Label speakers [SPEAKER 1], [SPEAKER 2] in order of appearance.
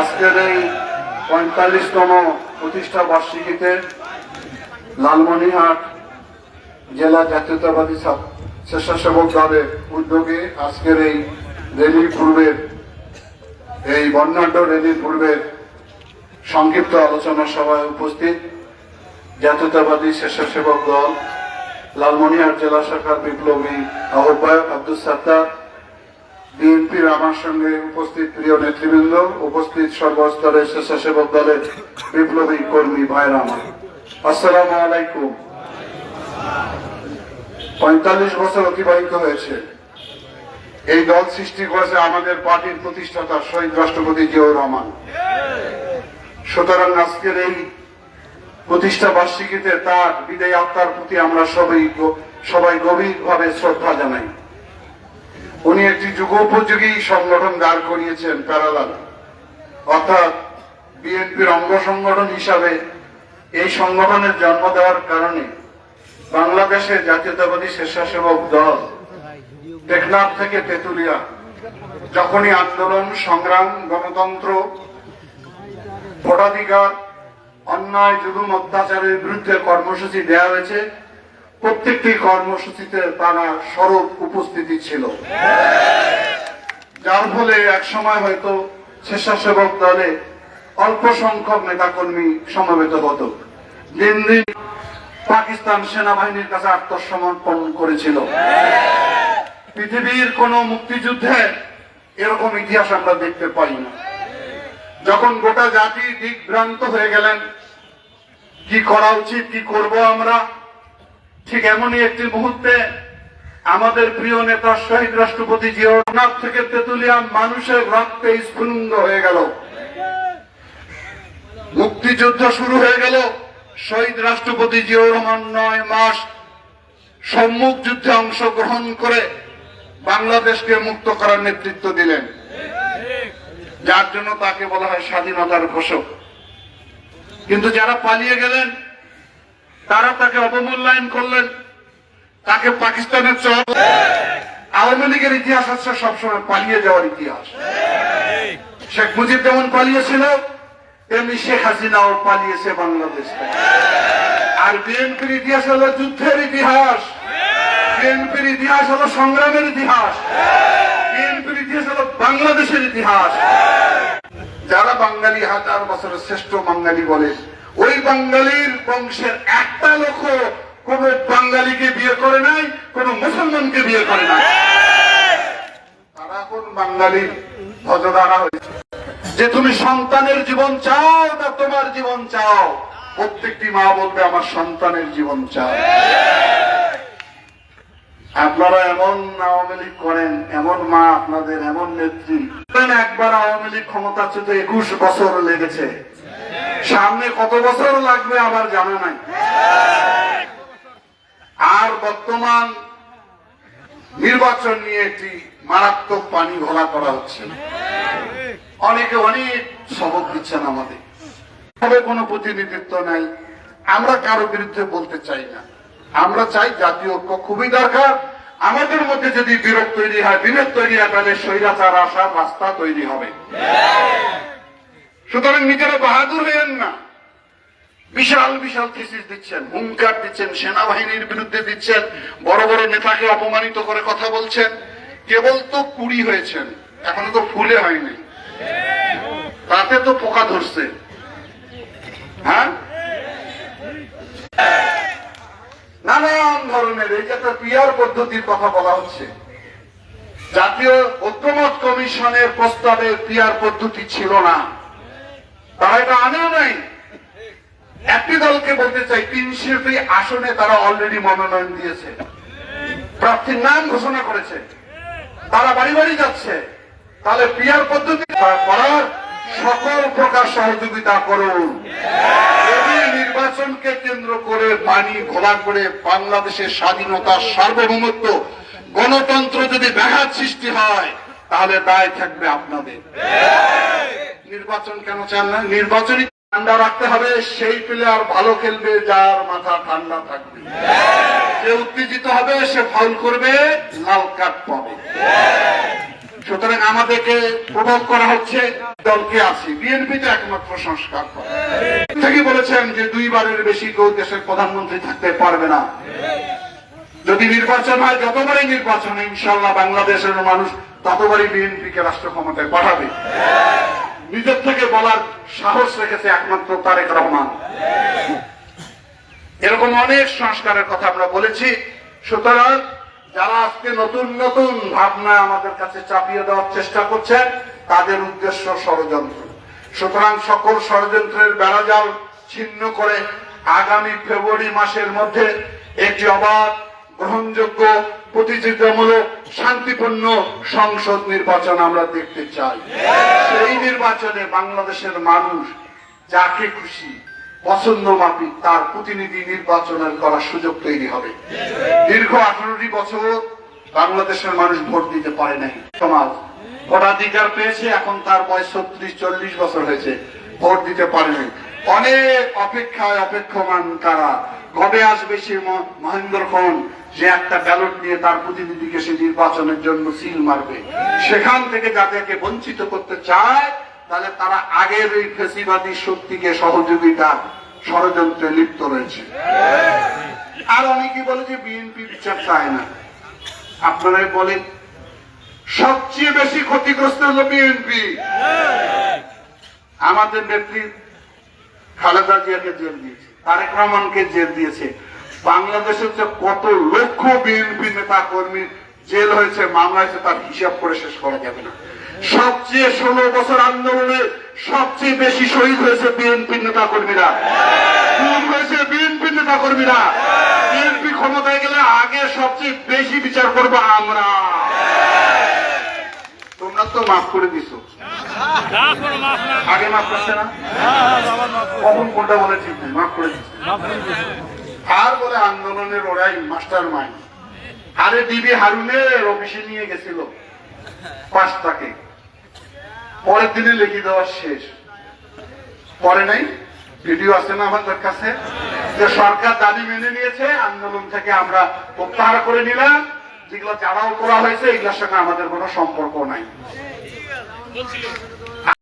[SPEAKER 1] আজকের এই পঁয়তাল্লিশতম প্রতিষ্ঠা বার্ষিকীতে লালমনিহাট জেলা জাতীয়তাবাদী স্বেচ্ছাসেবক দলের উদ্যোগে আজকের এই রেলির পূর্বের এই বর্ণাঢ্য রেলির পূর্বের সংক্ষিপ্ত আলোচনা সভায় উপস্থিত জাতীয়তাবাদী স্বেচ্ছাসেবক দল লালমনিহাট জেলা শাখার বিপ্লবী আহ্বায়ক আব্দুল সাত্তার বিএনপির আমার সঙ্গে উপস্থিত প্রিয় নেতৃবৃন্দ, উপস্থিত সর্বস্তরের স্বেচ্ছাসেবক দলের বিপ্লবী কর্মী ভাইরা আমার। আসসালামু আলাইকুম। পঁয়তাল্লিশ বছর অতিবাহিত হয়েছে। এই দল সৃষ্টি করেছে আমাদের পার্টির প্রতিষ্ঠাতা শহীদ রাষ্ট্রপতি জিয়াউর রহমান। সুতরাং আজকের এই প্রতিষ্ঠা বার্ষিকীতে তার বিদায় আত্মার প্রতি আমরা সবাই সবাই গভীরভাবে শ্রদ্ধা জানাই। উনি একটি যুগোপযোগী সংগঠন দাঁড় করিয়েছেন, প্যারালাল। অর্থাৎ বিএনপির অঙ্গ সংগঠন হিসাবে এই সংগঠনের জন্ম দেওয়ার কারণে বাংলাদেশের জাতীয়তাবাদী স্বেচ্ছাসেবক দল টেকনাফ থেকে তেতুলিয়া, যখনই আন্দোলন, সংগ্রাম, গণতন্ত্র, ভোটাধিকার, অন্যায়, জুলুম, অত্যাচারের বিরুদ্ধে কর্মসূচি দেওয়া হয়েছে প্রত্যেকটি কর্মসূচিতে তারা স্বরূপ উপস্থিতি ছিল। যার ফলে এক সময় হয়তো স্বেচ্ছাসেবক দলে অল্প সংখ্যক নেতাকর্মী সমবেত হতো। দিন দিন পাকিস্তান সেনাবাহিনীর কাছে আত্মসমর্পণ করেছিল। পৃথিবীর কোন মুক্তিযুদ্ধে এরকম ইতিহাস আমরা দেখতে পাই না। যখন গোটা জাতি দিকভ্রান্ত হয়ে গেলেন, কি করা উচিত, কি করব আমরা? ঠিক এমনই একটি মুহূর্তে আমাদের প্রিয় নেতা শহীদ রাষ্ট্রপতি জিয়াউর থেকে তেতুলিয়া মানুষের রক্তে স্ফুলিঙ্গ হয়ে গেল। মুক্তিযুদ্ধ শুরু হয়ে গেল। শহীদ রাষ্ট্রপতি জিয়াউর রহমান নয় মাস সম্মুখ যুদ্ধে অংশগ্রহণ করে বাংলাদেশকে মুক্ত করার নেতৃত্ব দিলেন। যার জন্য তাকে বলা হয় স্বাধীনতার ঘোষক। কিন্তু যারা পালিয়ে গেলেন তারা তাকে অবমূল্যায়ন করলেন। তাকে পাকিস্তানের চল আওয়ামী লীগের ইতিহাস হচ্ছে সবসময় পালিয়ে যাওয়ার ইতিহাস। শেখ মুজিব যেমন পালিয়েছিল, তেমনি শেখ হাসিনাও পালিয়েছে বাংলাদেশ। আর বিএনপির ইতিহাস হলো যুদ্ধের ইতিহাস। বিএনপির ইতিহাস হলো সংগ্রামের ইতিহাস। বিএনপির ইতিহাস হলো বাংলাদেশের ইতিহাস। যারা বাঙালি হাজার বছরের শ্রেষ্ঠ বাঙালি বলে ওই বাঙালির বংশের একটা লোক কোন বাঙালিকে বিয়ে করে নাই, কোন মুসলমানকে বিয়ে করে নাই। তারা কোন ভজদারা হয়েছে। যে তুমি সন্তানের জীবন চাও না তোমার জীবন চাও, প্রত্যেকটি মা বলবে, আমার সন্তানের জীবন চাও। আপনারা এমন আওয়ামী লীগ করেন, এমন মা আপনাদের, এমন নেত্রী। একবার আওয়ামী লীগ ক্ষমতাচ্যুত একুশ বছর লেগেছে। সামনে কত বছর লাগবে আবার জানা নাই। আর বর্তমান নির্বাচন নিয়ে একটি মারাত্মক পানি ঘোলা করা হচ্ছে। অনেকে অনেক সবক দিচ্ছেন আমাদের। তবে কোনো প্রতিনিধিত্ব নাই। আমরা কারও বিরুদ্ধে বলতে চাই না। আমরা চাই জাতীয় ঐক্য খুবই দরকার। আমাদের মধ্যে যদি বিরোধ তৈরি হয়, বিরোধ তৈরি হয়, তাহলে স্বৈরাচার আসার রাস্তা তৈরি হবে। সুতরাং নিজেরা বাহাদুর হইয়েন না। বিশাল বিশাল থিসিস দিচ্ছেন, হুঙ্কার দিচ্ছেন, সেনাবাহিনীর বিরুদ্ধে দিচ্ছেন, বড় বড় নেতাকে অপমানিত করে কথা বলছেন। কেবল তো কুড়ি হয়েছেন, এখনও তো ফুলে হয়নি। তাতে তো পোকা ধরছে। হ্যাঁ? নানান ধরনের, এই যে একটা পিয়ার পদ্ধতির কথা বলা হচ্ছে। জাতীয় ঐক্যমত কমিশনের প্রস্তাবে পিয়ার পদ্ধতি ছিল না। এটা আনেও নাই। একটি দলকে বলতে চাই তিনশোটি আসনে তারা অলরেডি মনোনয়ন দিয়েছে। প্রার্থীর নাম ঘোষণা করেছে। তারা বাড়ি বাড়ি যাচ্ছে। তাহলে পিয়ার পদ্ধতি করার সকল প্রকার সহযোগিতা করুন। নির্বাচনকে কেন্দ্র করে পানি ঘোলা করে বাংলাদেশের স্বাধীনতা সার্বভৌমত্ব, গণতন্ত্র যদি ব্যাঘাত সৃষ্টি হয় তাহলে দায় থাকবে আপনাদের। নির্বাচন কেন চান না? নির্বাচনী ঠান্ডা রাখতে হবে, সেই প্লেয়ার ভালো খেলবে যার মাথা ঠান্ডা থাকবে। যে উত্তেজিত হবে, সে ফাউল করবে, লাল কার্ড পাবে। সুতরাং আমাদেরকে প্রভাব করা হচ্ছে, দলকে আছি বিএনপিতে একমাত্র সংস্কার করে। থেকে বলেছেন যে দুইবারের বেশি কেউ দেশের প্রধানমন্ত্রী থাকতে পারবে না। যদি নির্বাচন হয়, যতবারই নির্বাচন ইনশাল্লাহ বাংলাদেশের মানুষ ততবারই বিএনপিকে রাষ্ট্র ক্ষমতায় পাঠাবে। নিজের থেকে বলার সাহস রেখেছে একমাত্র তারেক রহমান। এরকম অনেক সংস্কারের কথা আমরা বলেছি। সুতরাং যারা আজকে নতুন নতুন ভাবনা আমাদের কাছে চাপিয়ে দেওয়ার চেষ্টা করছেন, তাদের উদ্দেশ্য ষড়যন্ত্র। সুতরাং সকল ষড়যন্ত্রের বেড়াজাল ছিন্ন করে আগামী ফেব্রুয়ারি মাসের মধ্যে একটি অবাধ গ্রহণযোগ্য প্রতিযোগিতামূলক শান্তিপূর্ণ সংসদ নির্বাচন আমরা দেখতে চাই। সেই নির্বাচনে বাংলাদেশের মানুষ যাকে খুশি, পছন্দ মাফিক তার প্রতিনিধি নির্বাচনের করার সুযোগ তৈরি হবে। দীর্ঘ আঠারোটি বছর বাংলাদেশের মানুষ ভোট দিতে পারে নাই। সমাজ ভোটাধিকার পেয়েছে, এখন তার বয়স ছত্রিশ, চল্লিশ বছর হয়েছে, ভোট দিতে পারেনি অনেক অপেক্ষায় অপেক্ষমান তারা কবে আসবে সে মহেন্দ্র খন? যে একটা ব্যালট নিয়ে তার প্রতিনিধিকে সে নির্বাচনের জন্য সিল মারবে। সেখান থেকে যাদেরকে বঞ্চিত করতে চায়, তাহলে তারা আগের এই ফেসিবাদী শক্তিকে সহযোগিতা ষড়যন্ত্রে লিপ্ত রয়েছে। আর অনেকে বলে যে বিএনপি বিচার চায় না। আপনারাই বলেন, সবচেয়ে বেশি ক্ষতিগ্রস্ত হলো বিএনপি আমাদের নেত্রী খালেদা জিয়াকে জেল দিয়েছে, তারেক রহমানকে জেল দিয়েছে। বাংলাদেশের যে কত লক্ষ বিএনপি নেতা কর্মী জেল হয়েছে, মামলা হয়েছে, তার হিসাব করে শেষ করা যাবে না। সবচেয়ে ষোলো বছর আন্দোলনে সবচেয়ে বেশি শহীদ হয়েছে বিএনপি নেতা কর্মীরা হয়েছে বিএনপি নেতা কর্মীরা বিএনপি ক্ষমতায় গেলে আগে সবচেয়ে বেশি বিচার করব আমরা। তোমরা তো মাফ করে দিছো। আগে মাফ করছে না? কোনটা মাফ আর বলে আন্দোলনের ওরাই মাস্টার আরে ডিবি হারুনের অফিসে নিয়ে গেছিল পাঁচটাকে। পরের দিনে লিখে দেওয়া শেষ। পরে নাই? ভিডিও আছে না আমাদের কাছে যে সরকার দাবি মেনে নিয়েছে, আন্দোলন থেকে আমরা প্রত্যাহার করে নিলাম। যেগুলো যারাও করা হয়েছে, এগুলোর সঙ্গে আমাদের কোনো সম্পর্ক নাই। Bom dia.